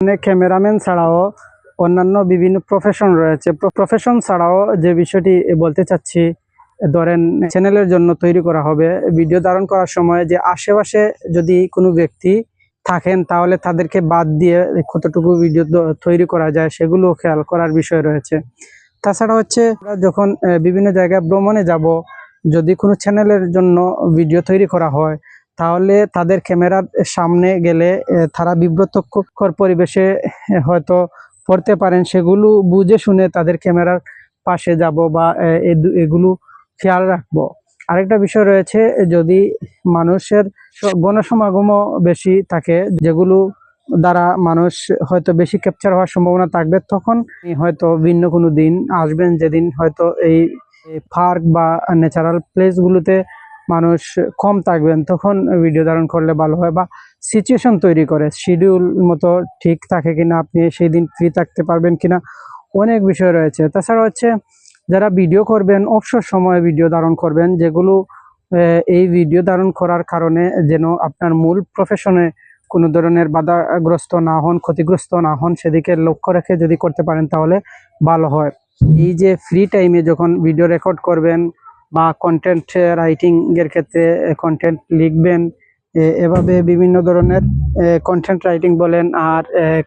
এখানে ক্যামেরাম্যান ছাড়াও অন্যান্য বিভিন্ন প্রফেশন রয়েছে। প্রফেশন ছাড়াও যে বিষয়টি বলতে চাচ্ছি, ধরেন চ্যানেলের জন্য তৈরি করা হবে। ভিডিও ধারণ করার সময় যে আশেপাশে যদি কোনো ব্যক্তি থাকেন, তাহলে তাদেরকে বাদ দিয়ে কতটুকু ভিডিও তৈরি করা যায় সেগুলো খেয়াল করার বিষয় রয়েছে। তাছাড়া হচ্ছে যখন বিভিন্ন জায়গায় ভ্রমণে যাব, যদি কোনো চ্যানেলের জন্য ভিডিও তৈরি করা হয় তাহলে তাদের ক্যামেরার সামনে গেলে তারা বিব্রতকর পরিবেশে হয়তো পড়তে পারেন। সেগুলো বুঝে শুনে তাদের ক্যামেরার পাশে যাব বা এগুলো খেয়াল রাখব। আরেকটা বিষয় রয়েছে, যদি মানুষের গণসমাগমও বেশি থাকে, যেগুলো দ্বারা মানুষ হয়তো বেশি ক্যাপচার হওয়ার সম্ভাবনা থাকবে, তখন হয়তো ভিন্ন কোনো দিন আসবেন। যেদিন হয়তো এই পার্ক বা ন্যাচারাল প্লেসগুলোতে মানুষ কম থাকবেন, তখন ভিডিও ধারণ করলে ভালো হয় বা সিচুয়েশন তৈরি করে। শিডিউল মতো ঠিক থাকে কিনা, আপনি সেই দিন ফ্রি থাকতে পারবেন কিনা, অনেক বিষয় রয়েছে। তাছাড়া হচ্ছে, যারা ভিডিও করবেন, অবসর সময়ে ভিডিও ধারণ করবেন, যেগুলো এই ভিডিও ধারণ করার কারণে যেন আপনার মূল প্রফেশনে কোনো ধরনের বাধাগ্রস্ত না হন, ক্ষতিগ্রস্ত না হন, সেদিকে লক্ষ্য রেখে যদি করতে পারেন, তাহলে ভালো হয়। এই যে ফ্রি টাইমে যখন ভিডিও রেকর্ড করবেন বা কন্টেন্ট রাইটিং এর ক্ষেত্রে কন্টেন্ট লিখবেন এভাবে বিভিন্ন ধরনের কন্টেন্ট রাইটিং বলেন আর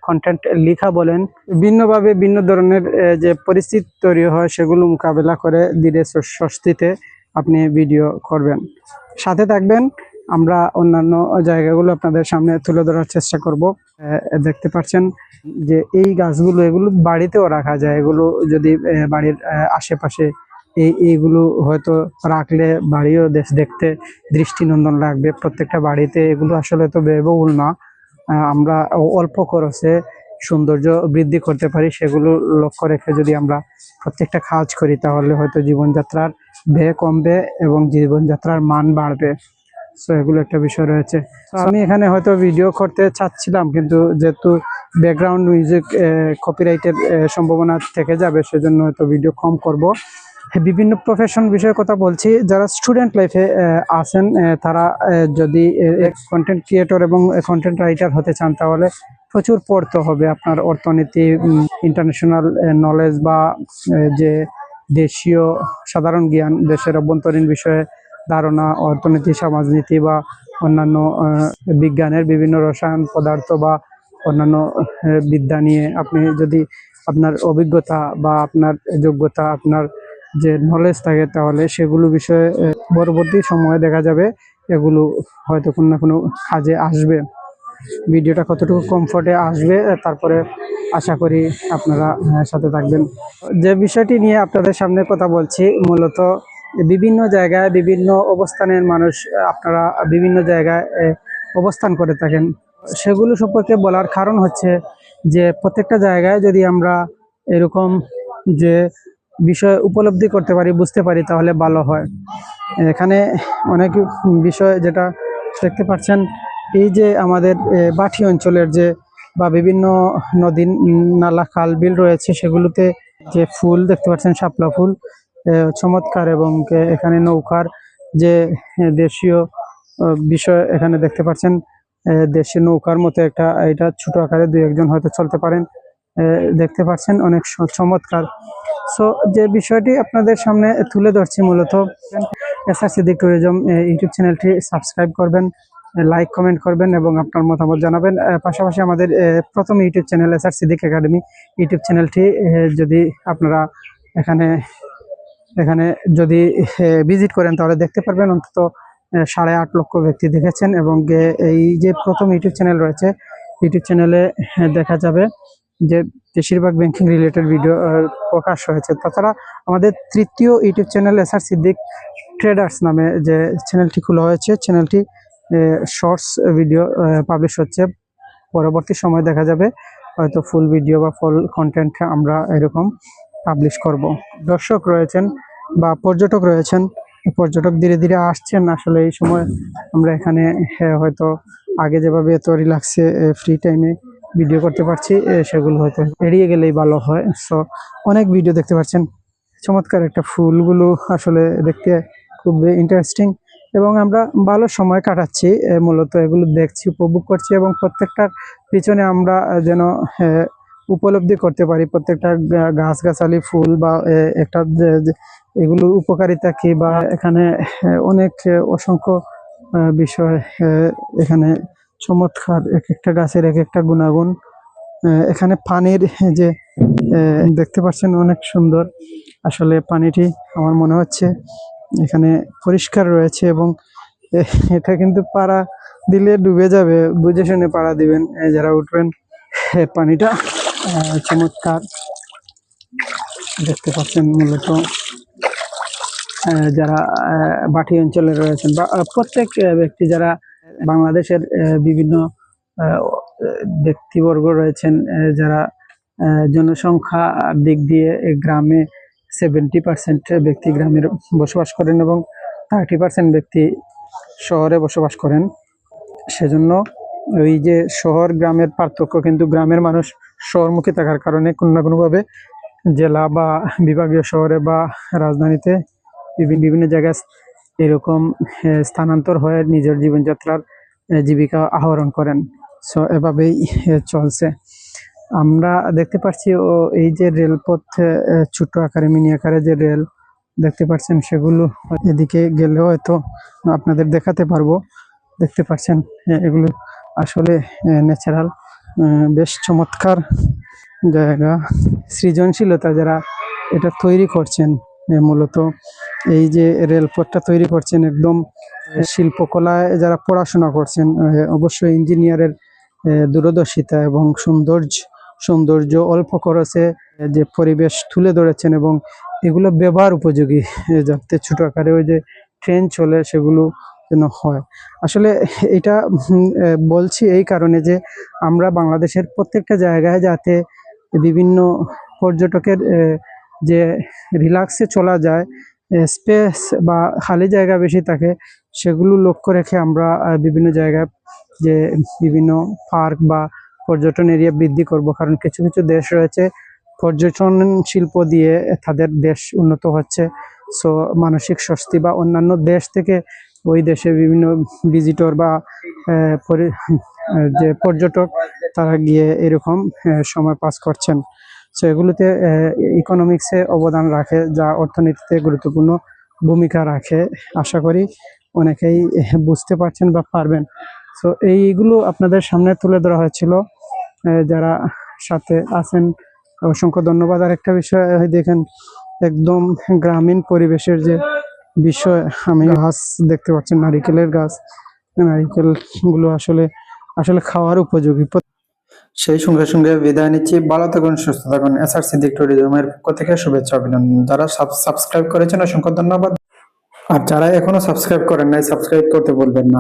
কন্টেন্ট লেখা বলেন, ভিন্নভাবে ভিন্ন ধরনের যে পরিস্থিতি তৈরি হয় সেগুলো মোকাবেলা করে ধীরে স্বস্তিতে আপনি ভিডিও করবেন। সাথে থাকবেন, আমরা অন্যান্য জায়গাগুলো আপনাদের সামনে তুলে ধরার চেষ্টা করব। দেখতে পাচ্ছেন যে এই গাছগুলো, এগুলো বাড়িতেও রাখা যায়, এগুলো যদি বাড়ির আশেপাশে এই, এইগুলো হয়তো রাখলে বাড়িও দেশ দেখতে দৃষ্টিনন্দন লাগবে। প্রত্যেকটা বাড়িতে এগুলো আসলে তো ব্যয়বহুল না। আমরা অল্প খরচে সৌন্দর্য বৃদ্ধি করতে পারি, সেগুলো লক্ষ্য রেখে যদি আমরা প্রত্যেকটা কাজ করি, তাহলে হয়তো জীবনযাত্রার ব্যয় কমবে এবং জীবনযাত্রার মান বাড়বে। সো এগুলো একটা বিষয় রয়েছে। আমি এখানে হয়তো ভিডিও করতে চাচ্ছিলাম, কিন্তু যেহেতু ব্যাকগ্রাউন্ড মিউজিক কপিরাইটের সম্ভাবনা থেকে যাবে, সেজন্য হয়তো ভিডিও কম করব। বিভিন্ন প্রফেশন বিষয়ে কথা বলছি। যারা স্টুডেন্ট লাইফে আছেন তারা যদি কন্টেন্ট ক্রিয়েটর এবং কন্টেন্ট রাইটার হতে চান, তাহলে প্রচুর পড়তে হবে আপনার অর্থনীতি ইন্টারন্যাশনাল নলেজ বা যে দেশীয় সাধারণ জ্ঞান, দেশের অভ্যন্তরীণ বিষয়ে ধারণা, অর্থনীতি, সমাজনীতি বা অন্যান্য বিজ্ঞানের বিভিন্ন রসায়ন পদার্থ বা অন্যান্য বিদ্যা নিয়ে আপনি যদি আপনার অভিজ্ঞতা বা আপনার যোগ্যতা, আপনার যে নলেজ থাকে তাহলে সেগুলো বিষয়ে পরবর্তী সময়ে দেখা যাবে। এগুলো হয়তো কোনো না কোনো কাজে আসবে। ভিডিওটা কতটুকু কমফোর্টে আসবে তারপরে আশা করি আপনারা সাথে থাকবেন। যে বিষয়টি নিয়ে আপনাদের সামনে কথা বলছি, মূলত বিভিন্ন জায়গায়, বিভিন্ন অবস্থানের মানুষ আপনারা বিভিন্ন জায়গায় অবস্থান করে থাকেন। সেগুলো সম্পর্কে বলার কারণ হচ্ছে যে, প্রত্যেকটা জায়গায় যদি আমরা এরকম যে বিষয় উপলব্ধি করতে পারি, বুঝতে পারি তাহলে ভালো হয়। এখানে অনেক বিষয় যেটা দেখতে পাচ্ছেন, এই যে আমাদের বাঠি অঞ্চলের যে বা বিভিন্ন নদী, নালা, খাল, বিল রয়েছে, সেগুলোতে যে ফুল দেখতে পাচ্ছেন, শাপলা ফুল চমৎকার এবং এখানে নৌকার যে দেশীয় বিষয় এখানে দেখতে পাচ্ছেন দেশীয় নৌকার মতো একটা, এটা ছোট আকারে দুই একজন হয়তো চলতে পারেন। দেখতে পাচ্ছেন, অনেক চমৎকার। সো যে বিষয়টি আপনাদের সামনে তুলে ধরছি মূলত এসআর সিদ্দিক ট্যুরিজম ইউটিউব চ্যানেলটি সাবস্ক্রাইব করবেন লাইক কমেন্ট করবেন এবং আপনার মতামত জানাবেন। পাশাপাশি আমাদের প্রথম YouTube channel S SR Siddique academy YouTube চ্যানেলটি যদি আপনারা এখানে এখানে যদি ভিজিট করেন, তাহলে দেখতে পারবেন অন্তত সাড়ে আট লক্ষ ব্যক্তি দেখেছেন এবং এই যে প্রথম ইউটিউব চ্যানেল রয়েছে, ইউটিউব চ্যানেলে দেখা যাবে যে বেশিরভাগ ব্যাংকিং রিলেটেড ভিডিও প্রকাশ হয়েছে। তাছাড়া আমাদের তৃতীয় YouTube channel SR Siddique traders নামে যে চ্যানেলটি খোলা হয়েছে চ্যানেলটি শর্টস ভিডিও পাবলিশ হচ্ছে। পরবর্তী সময় দেখা যাবে হয়তো ফুল ভিডিও বা ফুল কন্টেন্ট আমরা এরকম পাবলিশ করব। দর্শক রয়েছেন বা পর্যটক রয়েছেন পর্যটক ধীরে ধীরে আসছেন। আসলে এই সময় আমরা এখানে হ্যাঁ, হয়তো আগে যেভাবে এত রিল্যাক্সে ফ্রি টাইমে ভিডিও করতে পারছি সেগুলো হয়তো এড়িয়ে গেলেই ভালো হয়। সো অনেক ভিডিও দেখতে পাচ্ছেন। চমৎকার একটা ফুলগুলো আসলে দেখতে খুব ইন্টারেস্টিং এবং আমরা ভালো সময় কাটাচ্ছি মূলত এগুলো দেখছি, উপভোগ করছি এবং প্রত্যেকটার পিছনে আমরা যেন উপলব্ধি করতে পারি। প্রত্যেকটা গাছগাছালি, ফুল বা একটা এগুলোর উপকারিতা কি বা এখানে অনেক অসংখ্য বিষয় এখানে চমৎকার এক একটা গাছের এক একটা গুণাগুণ। এখানে পানির যে দেখতে পাচ্ছেন অনেক সুন্দর। আসলে পানিটি আমার মনে হচ্ছে এখানে পরিষ্কার রয়েছে এবং এটা কিন্তু পাড়া দিলে ডুবে যাবে, বুঝে শুনে পাড়া দিবেন। যারা উঠবেন পানিটা চমৎকার। দেখতে পাচ্ছেন মূলত যারা বাটি অঞ্চলে রয়েছেন বা প্রত্যেক ব্যক্তি যারা বাংলাদেশের বিভিন্ন ব্যক্তিবর্গ রয়েছেন যারা জনসংখ্যা দিক দিয়ে গ্রামে সেভেন্টি পার্সেন্ট ব্যক্তি গ্রামের বসবাস করেন এবং থার্টি পার্সেন্ট ব্যক্তি শহরে বসবাস করেন। সেজন্য ওই যে শহর গ্রামের পার্থক্য কিন্তু গ্রামের মানুষ শহরমুখী থাকার কারণে কোনো না কোনোভাবে জেলা বা বিভাগীয় শহরে বা রাজধানীতে বিভিন্ন বিভিন্ন জায়গায় এরকম স্থানান্তর হয়ে নিজের জীবনযাত্রার জীবিকা আহরণ করেন। সো, এভাবেই চলছে। আমরা দেখতে পাচ্ছি ও, এই যে রেলপথ ছোট আকারে, মিনি আকারে যে রেল দেখতে পাচ্ছেন সেগুলো এদিকে গেলেও হয়তো আপনাদের দেখাতে পারব। দেখতে পাচ্ছেন এগুলো আসলে ন্যাচারাল বেশ চমৎকার জায়গা। সৃজনশীলতা যারা এটা তৈরি করছেন মূলত এই যে রেলপথটা তৈরি করছেন একদম শিল্পকলায় যারা পড়াশোনা করছেন অবশ্যই ইঞ্জিনিয়ারের দূরদর্শিতা এবং সৌন্দর্য সৌন্দর্য অল্প খরচে যে পরিবেশ তুলে ধরেছেন এবং এগুলো ব্যবহার উপযোগী যাতে ছোট আকারে ওই যে ট্রেন চলে সেগুলো যেন হয়। আসলে এটা বলছি এই কারণে যে আমরা বাংলাদেশের প্রত্যেকটা জায়গায় যাতে বিভিন্ন পর্যটকের যে রিল্যাক্সে চলা যায় স্পেস বা খালি জায়গা বেশি থাকে, সেগুলো লক্ষ্য রেখে আমরা বিভিন্ন জায়গায় যে বিভিন্ন পার্ক বা পর্যটন এরিয়া বৃদ্ধি করব। কারণ কিছু কিছু দেশ রয়েছে পর্যটন শিল্প দিয়ে তাদের দেশ উন্নত হচ্ছে। সো মানসিক স্বস্তি বা অন্যান্য দেশ থেকে ওই দেশে বিভিন্ন ভিজিটর বা যে পর্যটক, তারা গিয়ে এরকম সময় পাস করছেন। সো এগুলোতে ইকোনমিক্সে অবদান রাখে, যা অর্থনীতিতে গুরুত্বপূর্ণ ভূমিকা রাখে। আশা করি অনেকেই বুঝতে পারছেন বা পারবেন। সো এইগুলো আপনাদের সামনে তুলে ধরা হয়েছিল। যারা সাথে আছেন, অসংখ্য ধন্যবাদ। আর একটা বিষয় দেখেন, একদম গ্রামীণ পরিবেশের যে বিষয়, আমি গাছ দেখতে পাচ্ছেন, নারিকেলের গাছ। নারিকেলগুলো আসলে আসলে খাওয়ার উপযোগী। সেই সঙ্গে সঙ্গে বিদায় নিচ্ছি। ভালো থাকুন, সুস্থ থাকুন। এসআর সিদ্দিক ট্যুরিজমের পক্ষ থেকে শুভেচ্ছা, অভিনন্দন। যারা সাবস্ক্রাইব করেছেন, অসংখ্য ধন্যবাদ। আর যারা এখনও সাবস্ক্রাইব করেন নাই সাবস্ক্রাইব করতে বলবেন না।